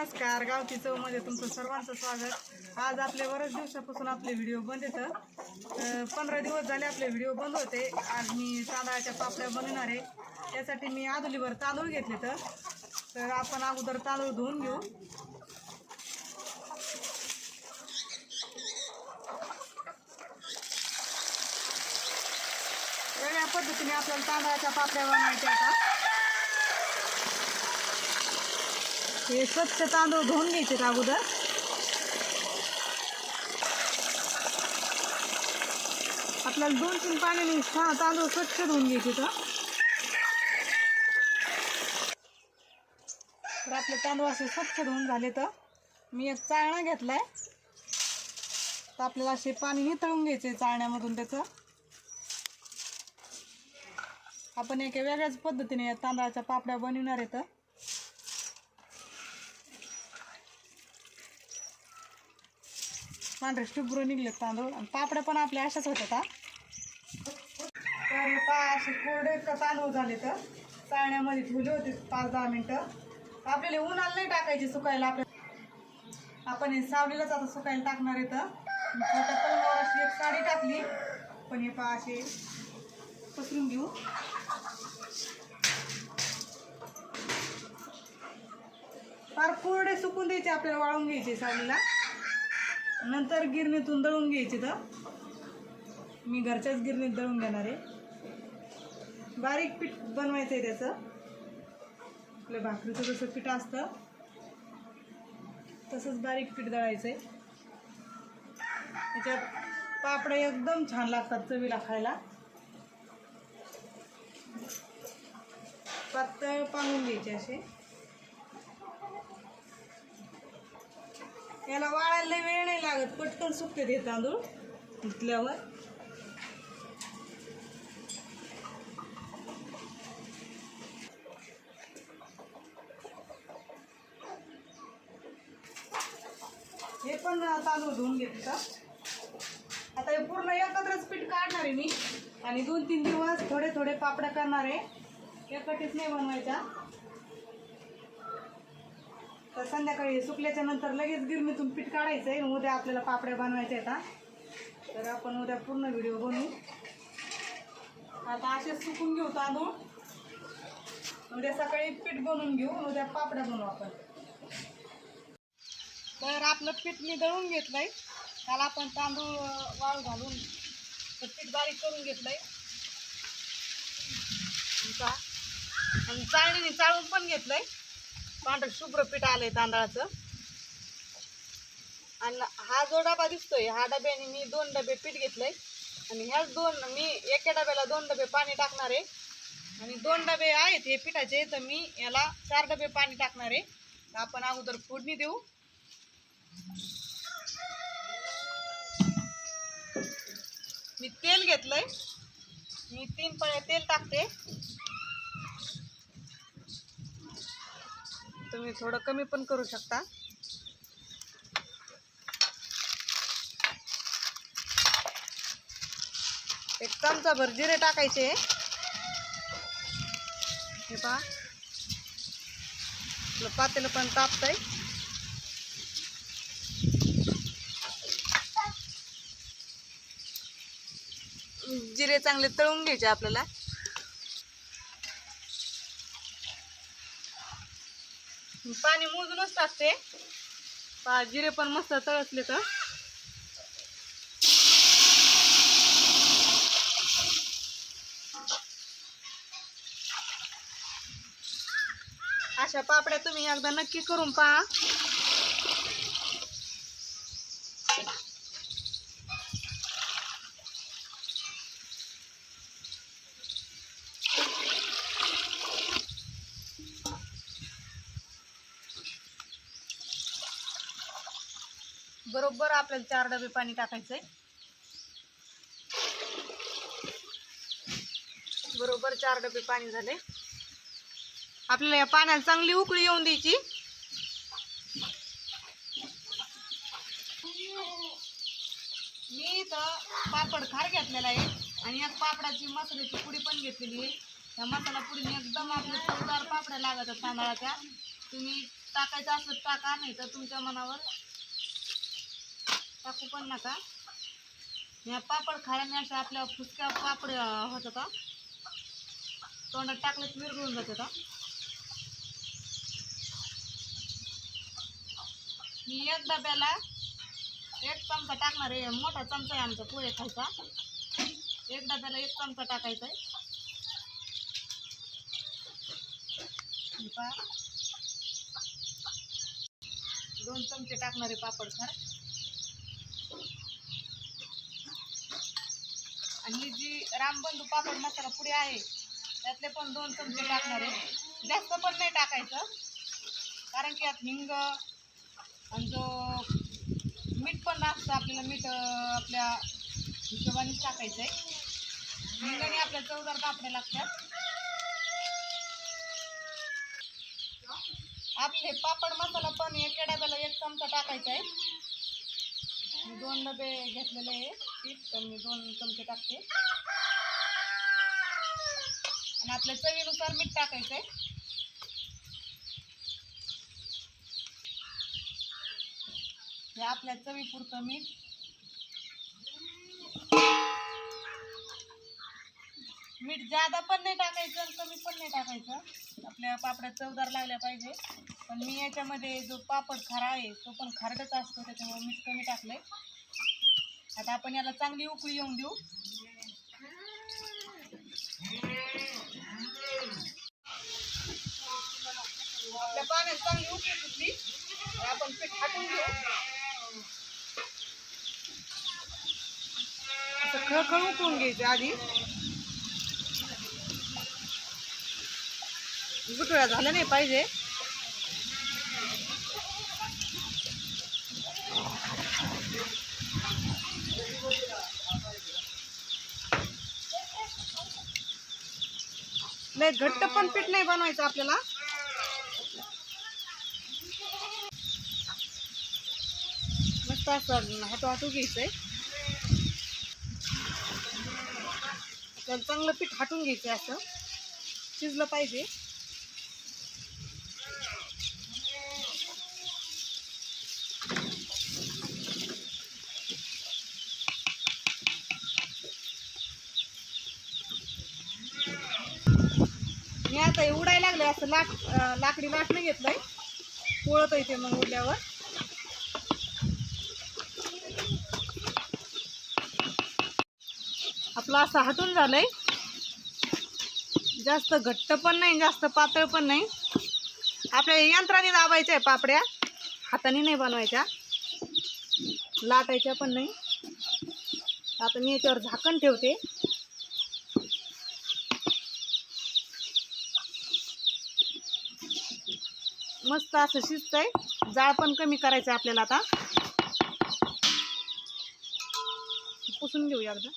नमस्कार गावठी चवमध्ये तुमचं सर्वांचं स्वागत. आज आपले बऱ्याच दिवसापासून आपले व्हिडिओ बंद येतं पंधरा दिवस झाले आपले व्हिडिओ बंद होते. आज मी तांदळाच्या पापड्या बनवणार आहे. त्यासाठी मी आदुलीवर तांदूळ घेतले तर. तर आपण अगोदर तांदूळ धुवून घेऊ. वेगळ्या पद्धतीने आपल्याला तांदळाच्या पापड्या बनवायच्या आता हे स्वच्छ तांदूळ धुवून घ्यायचे अगोदर? आपल्याला दोन तीन पाण्याने छान तांदूळ स्वच्छ धुवून घ्यायचे तर. आपले तांदूळ असे स्वच्छ धुवून झाले तर. मी एक चाळणा घेतलाय. तर आपल्याला असे पाणी नितळून घ्यायचे चाळण्यामधून त्याचं. आपण एका वेगळ्याच पद्धतीने तांदळाच्या पापड्या बनवणार तर. पांढरे शुभ्र निघले तांदूळ. आणि पापड्या पण आपल्या अशाच होत्या आता तर हे पा असे कोरडे क- तांदूळ झाले तर चाळण्यामध्ये ठेवले होते पाच दहा मिनटं. आपल्याला उन्हाला नाही टाकायचे सुकायला आपल्या आपण हे सावलीलाच आता सुकायला टाकणार आहे तर अशी एक साडी टाकली. पण हे पा असे पसरून घेऊ. फार कोरडे सुकून द्यायचे आपल्याला वाळून घ्यायचे सावलीला. नंतर गिरणीतून दळून घ्यायचे तर मी घरच्याच गिरणीत दळून घेणार आहे. बारीक पीठ बनवायचं आहे त्याचं. आपल्या भाकरीचं जसं पीठ असतं तसंच बारीक पीठ दळायचं आहे त्याच्यात पापड्या एकदम छान लागतात चवीला खायला. पातळ पांगून घ्यायचे असे याला वाळायला वेळ नाही लागत. पटकन सुकते ते तांदूळ धुतल्यावर हे पण तांदूळ धुवून घेत का आता हे पूर्ण एकत्रच पीठ काढणार आहे मी. आणि दोन तीन दिवस थोडे थोडे पापड्या करणार आहे. एकटीच नाही बनवायच्या तर संध्याकाळी सुकल्याच्या नंतर लगेच गिरणीतून पीठ काढायचं आहे उद्या आपल्याला पापड्या बनवायच्या आहेत तर आपण उद्या पूर्ण व्हिडिओ बनवू. आता असे सुकून घेऊ तांदूळ. उद्या सकाळी पीठ बनवून घेऊ उद्या पापड्या बनवू आपण. तर आपलं पीठ मी दळून घेतलंय. त्याला आपण तांदूळ वाळू घालून पीठ बारीक करून घेतलंय. आता आणि चाळणीने चाळून पण घेतलंय. पांढरं शुभ्र पीठ आलंय तांदळाचं. आणि हा जो डबा दिसतोय ह्या डब्याने मी दोन डबे पीठ घेतलंय. आणि ह्याच दोन मी एका डब्याला दोन डबे पाणी टाकणार आहे. आणि दोन डबे आहेत हे पिठाचे तर मी याला चार डबे पाणी टाकणार आहे. आपण अगोदर फोडणी देऊ. मी तेल घेतलंय. मी तीन पळ्या तेल टाकते. तुम्ही थोडं कमी पण करू शकता. एक चमचा भर जिरे टाकायचे. हे पहा. आपलं पातेलं पण तापतंय. जिरे चांगले तळून घ्यायचे आपल्याला. पाणी मोजूनच टाकते. पहा जिरे पण मस्त तळसले तर. अशा पापड्या तुम्ही एकदा नक्की करून पहा. बरं आपल्याला चार डबे पाणी टाकायचंय. बरोबर चार डबे पाणी झाले. आपल्याला या पाण्याला चांगली उकळी येऊन द्यायची. मी इथं पापड खार घेतलेला आहे आणि या पापडाची मसाल्याची पुडी पण घेतलेली आहे. त्या मसाला पुडीने एकदम आपल्या चवदार पापड्या लागतात तांदळाच्या. तुम्ही टाकायचं असलं टाका नाही तर तुमच्या मनावर टाकू पण नका. या पापड खाल्याने असं आपल्या फुसक्या पापड होत होता. तोंडात टाकलं की विरगळून जात होता. मी एक डब्याला एक चमचा टाकणार आहे. मोठा चमचा आहे आमचा पोहे खायचा एक डब्याला एक चमचा टाकायचा आहे. दोन चमचे टाकणारे पापड खार. आणि ही जी रामबंधू पापड मसाला पुढे आहे त्यातले पण दोन चमचे टाकणार आहे. जास्त पण नाही टाकायचं कारण की यात हिंग आणि जो मीठ पण असतं आपल्याला मीठ आपल्या हिशोबानेच टाकायचं आहे हिंगाने आपल्या चवदार पापड्या लागतात. आपले पापड मसाला पण एका डब्याला एक चमचा टाकायचा आहे दोन डबे घेतलेले आहे पीठ तर मी दोन चमचे टाकते. आणि आपल्या चवीनुसार मीठ टाकायचं आहे हे आपल्या चवीपुरतं मीठ. मीठ जादा पण नाही टाकायचं आणि कमी पण नाही टाकायचं. आपल्या पापड्या चवदार लागल्या पाहिजे. पण मी याच्यामध्ये जो पापड खारा आहे तो पण खारटच असतो त्याच्यामुळे मीठ कमी टाकलंय. आता आपण याला चांगली उकळी येऊन देऊ. आपल्या पाण्यात चांगली उकळी सुटली. आपण पीठ हाटून घेऊ. असं खळखळ उकळून घ्यायचे आधी. गुठळ्या झाल्या नाही पाहिजे. नाही घट्ट पण पीठ नाही बनवायचं आपल्याला. मस्त असं हाटू हाटू घ्यायचंय. आपल्याला चांगलं पीठ हाटून घ्यायचं असं. शिजलं पाहिजे. मी आता हे उडायला लागले असं लाक लाकडी लाटणं घेतलंय पोळत येते मग उडल्यावर. आपलं असं हटून झालंय. जास्त घट्ट पण नाही जास्त पातळ पण नाही. आपल्या यंत्राने दाबायच्या आहे पापड्या. हाताने नाही बनवायच्या. लाटायच्या पण नाही. आता मी याच्यावर झाकण ठेवते. मस्त असं शिजतंय. जाळ पण कमी करायचं आहे आपल्याला आता. पुसून घेऊ एकदा.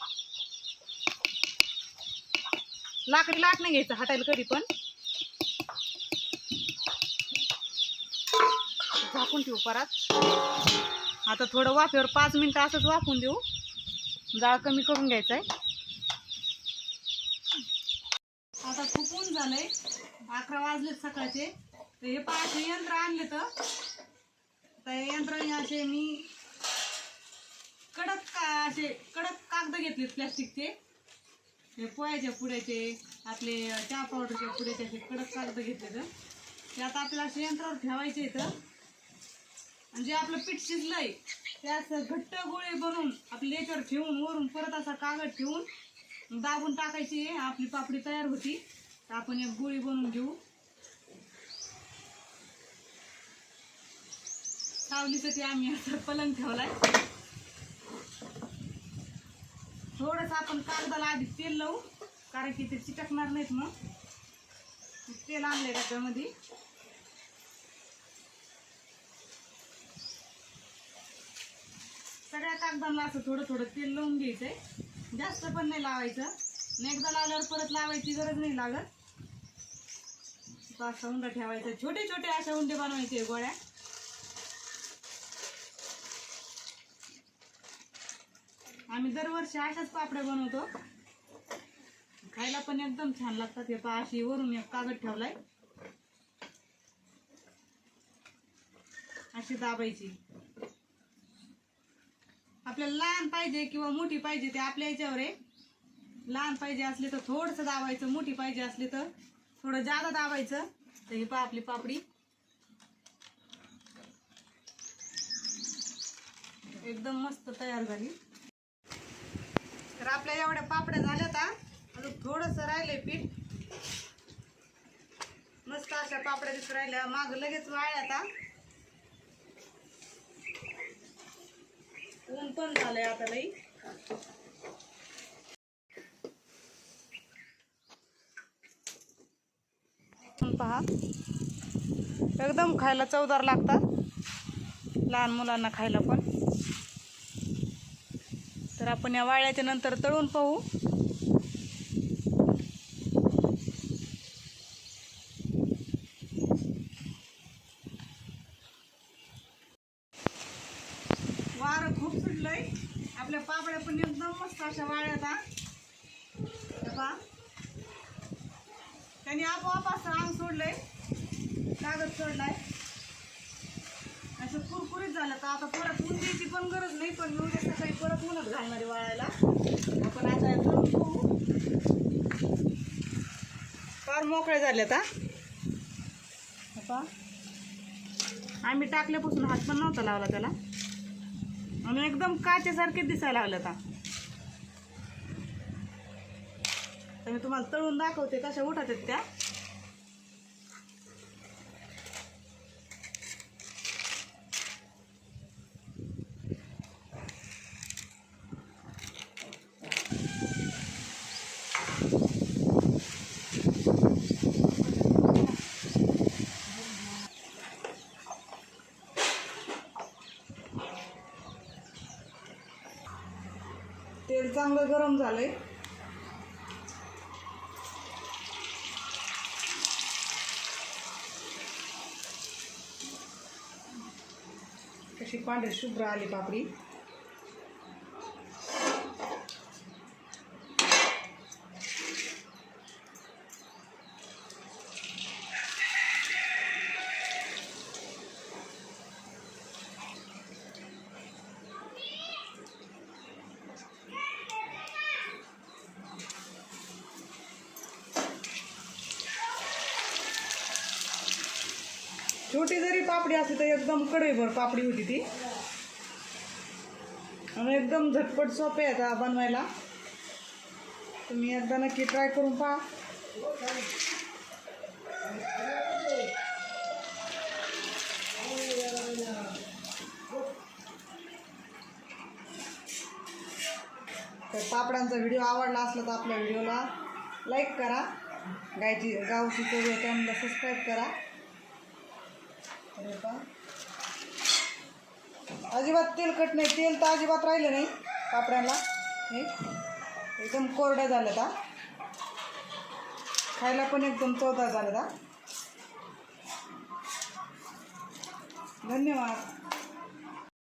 लाकडी लाट नाही घ्यायचं हाटायला कधी पण. झाकून ठेवू परत. आता थोडं वाफेवर पाच मिनिटं असंच वाफून देऊ. जाळ कमी करून घ्यायचं आहे आता खूप ऊन झालंय. अकरा वाजले सकाळचे. तर हे पाच यंत्र आणले तर? त्या यंत्राने असे मी कडक का असे कडक कागद घेतले प्लॅस्टिकचे हे पोह्याच्या पुड्याचे आपले चहा पावडरच्या पुड्याचे असे कडक कागद घेतले तर ते आता आपल्याला असे यंत्रावर ठेवायचे इथं आणि जे आपलं पीठ शिजलंय ते असं घट्ट गोळे बनवून आपल्या याच्यावर ठेवून वरून परत असा कागद ठेवून दाबून टाकायची. आपली पापडी तयार होती. तर आपण एक गोळी बनवून घेऊ. सावलीसाठी आम्ही असं पलंग ठेवलाय. थोडस आपण कागदाला आधी तेल लावू कारण की ते चिटकणार नाहीत मग. तेल आणलंय त्याच्यामध्ये सगळ्या कागदांना असं थोडं थोडं तेल लावून घ्यायचंय. जास्त पण नाही लावायचं. एकदा लावल्यावर परत लावायची गरज नाही लागत. असा उंडा ठेवायचा. छोटे छोटे अशा उंडे बनवायचे गोळ्या. आम्ही दरवर्षी अशाच पापड्या बनवतो. खायला पण एकदम छान लागतात हे पहा अशी वरून एक कागद ठेवलाय. अशी दाबायची. आपल्याला लहान पाहिजे किंवा मोठी पाहिजे ते आपल्या याच्यावर आहे. लहान पाहिजे असली तर थोडंसं दाबायचं मोठी पाहिजे असली तर थोडं जादा दाबायचं. तर ही पा आपली पापडी. एकदम मस्त तयार झाली. तर आपल्या एवढ्या पापड्या झाल्या आता. अजून थोडंसं राहिलंय पीठ. मस्त अशा पापड्या दिसून राहिल्या. माग लगेच वाळल्या आता. ऊन पण झालंय आता लई. पहा. एकदम खायला चवदार लागतात. लहान मुलांना खायला पण. तर आपण या वाळ्याच्या नंतर तळून पाहू. वारं खूप सुटलंय. आपल्या पापड्या पण एकदम मस्त अशा वाळ्यात त्यांनी आपोआप असं अंग सोडलंय. कागद सोडलाय. असं कुरकुरीत झालं तर आता परत ऊन द्यायची पण गरज नाही पण मी उद्या सकाळी परत ऊनच घालणार आहे वाळायला. आपण आता हे पाहू फार मोकळे झाले आता आम्ही टाकल्यापासून हात पण नव्हता लावला त्याला. आणि एकदम काचेसारखे दिसायला लागले आता तर मी तुम्हाला तळून दाखवते कशा उठत आहेत त्या. गरम झालंय. कशी पांढरी शुभ्र आली पापडी. छोटी जरी पापडी असली तर एकदम कढईभर पापडी होती ती. आणि एकदम झटपट सोपे आहेत हा बनवायला. तुम्ही एकदा नक्की ट्राय करून पहा. तर पापडांचा व्हिडिओ आवडला असला तर आपल्या व्हिडिओला लाईक करा. गायची गावची चव चॅनलला सबस्क्राईब करा. अजिबात तेलकट नाही. तेल तर अजिबात राहिलं नाही पापड्यांना हे एकदम कोरड्या झाल्या का खायला पण एकदम चौदा झालं का धन्यवाद.